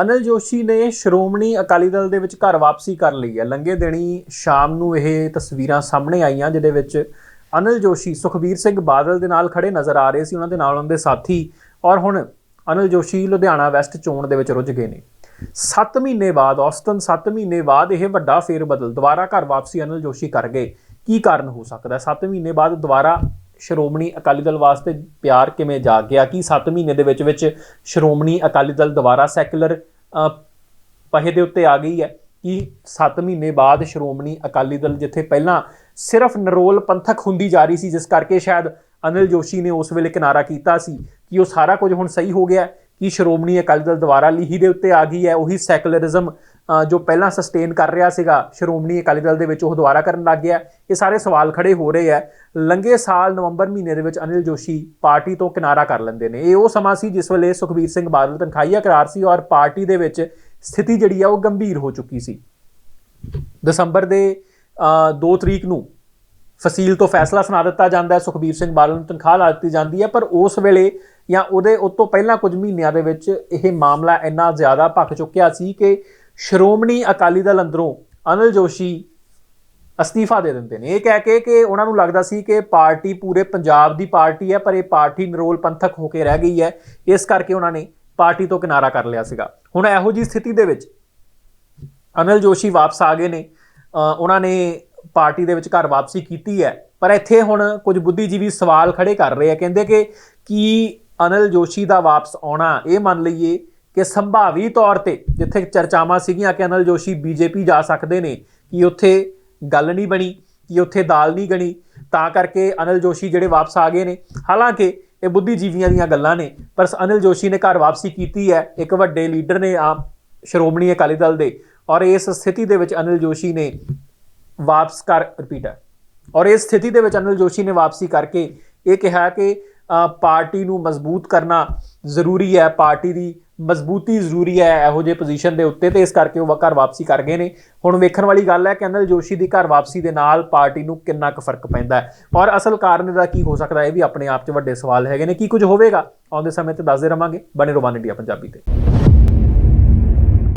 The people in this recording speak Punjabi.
ਅਨਿਲ ਜੋਸ਼ੀ ਨੇ ਸ਼੍ਰੋਮਣੀ ਅਕਾਲੀ ਦਲ ਦੇ ਵਿੱਚ ਘਰ ਵਾਪਸੀ ਕਰ ਲਈ ਹੈ। ਲੰਗੇ ਦਿਨੀ ਸ਼ਾਮ ਨੂੰ ਇਹ ਤਸਵੀਰਾਂ ਸਾਹਮਣੇ ਆਈਆਂ, ਜਿਹਦੇ ਵਿੱਚ ਅਨਿਲ ਜੋਸ਼ੀ ਸੁਖਬੀਰ ਸਿੰਘ ਬਾਦਲ ਦੇ ਨਾਲ ਖੜੇ ਨਜ਼ਰ ਆ ਰਹੇ ਸੀ, ਉਹਨਾਂ ਦੇ ਨਾਲ ਉਹਨਾਂ ਦੇ ਸਾਥੀ ਔਰ ਹੁਣ ਅਨਿਲ ਜੋਸ਼ੀ ਲੁਧਿਆਣਾ ਵੈਸਟ ਚੋਣ ਦੇ ਵਿੱਚ ਰੁੱਝ ਗਏ ਨੇ। 7 ਮਹੀਨੇ ਬਾਅਦ, ਔਸਤਨ 7 ਮਹੀਨੇ ਬਾਅਦ ਇਹ ਵੱਡਾ ਫੇਰ ਬਦਲ, ਦੁਬਾਰਾ ਘਰ ਵਾਪਸੀ ਅਨਿਲ ਜੋਸ਼ੀ ਕਰ ਗਏ। ਕੀ ਕਾਰਨ ਹੋ ਸਕਦਾ? 7 ਮਹੀਨੇ ਬਾਅਦ ਦੁਬਾਰਾ ਸ਼੍ਰੋਮਣੀ ਅਕਾਲੀ ਦਲ ਵਾਸਤੇ ਪਿਆਰ ਕਿਵੇਂ ਜਾ ਗਿਆ ਕਿ 7 ਮਹੀਨੇ ਦੇ ਵਿੱਚ ਵਿੱਚ ਸ਼੍ਰੋਮਣੀ ਅਕਾਲੀ ਦਲ ਦੁਬਾਰਾ ਸੈਕੂਲਰ ਪਹੇ ਦੇ ਉੱਤੇ ਆ ਗਈ ਹੈ? ਕਿ 7 ਮਹੀਨੇ ਬਾਅਦ ਸ਼੍ਰੋਮਣੀ ਅਕਾਲੀ ਦਲ ਜਿੱਥੇ ਪਹਿਲਾਂ ਸਿਰਫ ਨਰੋਲ ਪੰਥਕ ਹੁੰਦੀ ਜਾ ਰਹੀ ਸੀ, ਜਿਸ ਕਰਕੇ ਸ਼ਾਇਦ ਅਨਿਲ ਜੋਸ਼ੀ ਨੇ ਉਸ ਵੇਲੇ ਕਿਨਾਰਾ ਕੀਤਾ ਸੀ, ਕਿ ਉਹ ਸਾਰਾ ਕੁਝ ਹੁਣ ਸਹੀ ਹੋ ਗਿਆ? ਕਿ ਸ਼੍ਰੋਮਣੀ ਅਕਾਲੀ ਦਲ ਦੁਬਾਰਾ ਲੀਹੀ ਦੇ ਉੱਤੇ ਆ ਗਈ ਹੈ? ਉਹੀ ਸੈਕੂਲਰਿਜ਼ਮ ਜੋ ਪਹਿਲਾਂ ਸਸਟੇਨ ਕਰ ਰਿਹਾ ਸੀਗਾ, ਸ਼੍ਰੋਮਣੀ ਅਕਾਲੀ ਦਲ ਦੇ ਵਿੱਚ ਉਹ ਦੁਬਾਰਾ ਕਰਨ ਲੱਗ ਗਿਆ। ਇਹ ਸਾਰੇ ਸਵਾਲ ਖੜੇ ਹੋ ਰਹੇ ਆ ਲੰਗੇ ਸਾਲ ਨਵੰਬਰ ਮਹੀਨੇ ਦੇ ਵਿੱਚ ਅਨਿਲ ਜੋਸ਼ੀ ਪਾਰਟੀ ਤੋਂ ਕਿਨਾਰਾ ਕਰ ਲੈਂਦੇ ਨੇ। ਇਹ ਉਹ ਸਮਾਂ ਸੀ ਜਿਸ ਵੇਲੇ ਸੁਖਬੀਰ ਸਿੰਘ ਬਾਦਲ ਤਨਖਾਹੀਆ ਕਰਾਰ ਸੀ ਔਰ ਪਾਰਟੀ ਦੇ ਵਿੱਚ ਸਥਿਤੀ ਜਿਹੜੀ ਆ ਉਹ ਗੰਭੀਰ ਹੋ ਚੁੱਕੀ ਸੀ। ਦਸੰਬਰ ਦੇ 2 ਤਰੀਕ ਨੂੰ ਫਸੀਲ ਤੋਂ ਫੈਸਲਾ ਸੁਣਾ ਦਿੱਤਾ ਜਾਂਦਾ ਹੈ, ਸੁਖਬੀਰ ਸਿੰਘ ਬਾਦਲ ਨੂੰ ਤਨਖਾਹ ਲਾ ਦਿੱਤੀ ਜਾਂਦੀ ਹੈ, ਪਰ ਉਸ ਵੇਲੇ ਜਾਂ ਉਹਦੇ ਉਸ ਤੋਂ ਪਹਿਲਾਂ ਕੁਝ ਮਹੀਨਿਆਂ ਦੇ ਵਿੱਚ ਇਹ ਮਾਮਲਾ ਇੰਨਾ ਜ਼ਿਆਦਾ ਭਖ ਚੁੱਕਿਆ ਸੀ ਕਿ ਸ਼੍ਰੋਮਣੀ ਅਕਾਲੀ ਦਲ ਅੰਦਰੋਂ ਅਨਿਲ ਜੋਸ਼ੀ ਅਸਤੀਫਾ ਦੇ ਦਿੰਦੇ ਨੇ। ਇਹ ਕਹਿ ਕੇ ਕਿ ਉਹਨਾਂ ਨੂੰ ਲੱਗਦਾ ਸੀ ਕਿ ਪਾਰਟੀ ਪੂਰੇ ਪੰਜਾਬ ਦੀ ਪਾਰਟੀ ਹੈ, ਪਰ ਇਹ ਪਾਰਟੀ ਨਿਰੋਲ ਪੰਥਕ ਹੋ ਕੇ ਰਹਿ ਗਈ ਹੈ। ਇਸ ਕਰਕੇ ਉਹਨਾਂ ਨੇ ਪਾਰਟੀ ਤੋਂ ਕਿਨਾਰਾ ਕਰ ਲਿਆ ਸੀਗਾ। ਹੁਣ ਇਹੋ ਜੀ ਸਥਿਤੀ ਦੇ ਵਿੱਚ ਅਨਿਲ ਜੋਸ਼ੀ ਵਾਪਸ ਆ ਗਏ ਨੇ। ਉਹਨਾਂ ਨੇ ਪਾਰਟੀ ਦੇ ਵਿੱਚ ਘਰ ਵਾਪਸੀ ਕੀਤੀ ਹੈ। ਪਰ ਇੱਥੇ ਹੁਣ ਕੁਝ ਬੁੱਧੀਜੀਵੀ ਸਵਾਲ ਖੜੇ ਕਰ ਰਹੇ ਆ। ਕਹਿੰਦੇ ਕਿ ਕੀ ਅਨਿਲ ਜੋਸ਼ੀ ਦਾ ਵਾਪਸ ਆਉਣਾ, ਇਹ ਮੰਨ ਲਈਏ ਕਿ ਸੰਭਾਵੀ ਤੌਰ ਤੇ ਜਿੱਥੇ ਚਰਚਾਵਾਂ ਸੀਗੀਆਂ ਕਿ ਅਨਿਲ ਜੋਸ਼ੀ ਬੀਜੇਪੀ ਜਾ ਸਕਦੇ ਨੇ, ਕਿ ਉੱਥੇ ਗੱਲ ਨਹੀਂ ਬਣੀ, ਕਿ ਉੱਥੇ ਦਾਲ ਨਹੀਂ ਗਣੀ, ਤਾਂ ਕਰਕੇ ਅਨਿਲ ਜੋਸ਼ੀ ਜਿਹੜੇ ਵਾਪਸ ਆ ਗਏ ਨੇ। ਹਾਲਾਂਕਿ ਇਹ ਬੁੱਧੀਜੀਵੀਆਂ ਦੀਆਂ ਗੱਲਾਂ ਨੇ, ਪਰ ਅਨਿਲ ਜੋਸ਼ੀ ਨੇ ਘਰ ਵਾਪਸੀ ਕੀਤੀ ਹੈ। ਇੱਕ ਵੱਡੇ ਲੀਡਰ ਨੇ ਆ ਸ਼੍ਰੋਮਣੀ ਅਕਾਲੀ ਦਲ ਦੇ। ਔਰ ਇਸ ਸਥਿਤੀ ਦੇ ਵਿੱਚ ਅਨਿਲ ਜੋਸ਼ੀ ਨੇ ਵਾਪਸ ਕਰ ਰਿਪੀਟ ਹੈ। ਔਰ ਇਸ ਸਥਿਤੀ ਦੇ ਵਿੱਚ ਅਨਿਲ ਜੋਸ਼ੀ ਨੇ ਵਾਪਸੀ ਕਰਕੇ ਇਹ ਕਿਹਾ ਕਿ ਪਾਰਟੀ ਨੂੰ ਮਜ਼ਬੂਤ ਕਰਨਾ ਜ਼ਰੂਰੀ ਹੈ, ਪਾਰਟੀ ਦੀ ਮਜ਼ਬੂਤੀ ਜ਼ਰੂਰੀ ਹੈ, ਇਹੋ ਜਿਹੇ ਪੋਜੀਸ਼ਨ ਦੇ ਉੱਤੇ ਤੇ ਇਸ ਕਰਕੇ ਉਹ ਘਰ ਵਾਪਸੀ ਕਰ ਗਏ ਨੇ। ਹੁਣ ਵੇਖਣ ਵਾਲੀ ਗੱਲ ਹੈ ਕਿ ਅਨਿਲ ਜੋਸ਼ੀ ਦੀ ਘਰ ਵਾਪਸੀ ਦੇ ਨਾਲ ਪਾਰਟੀ ਨੂੰ ਕਿੰਨਾ ਕੁ ਫ਼ਰਕ ਪੈਂਦਾ ਹੈ। ਔਰ ਅਸਲ ਕਾਰਨ ਦਾ ਕੀ ਹੋ ਸਕਦਾ ਹੈ ਇਹ ਵੀ ਆਪਣੇ ਆਪ 'ਚ ਵੱਡੇ ਸਵਾਲ ਹੈਗੇ ਨੇ। ਕੀ ਕੁਝ ਹੋਵੇਗਾ? ਆਉਂਦੇ ਸਮੇਂ ਤੇ ਦੱਸਦੇ ਰਵਾਂਗੇ। ਬਣੇ ਰਵਾਨ ਇੰਡੀਆ ਪੰਜਾਬੀ ਤੇ।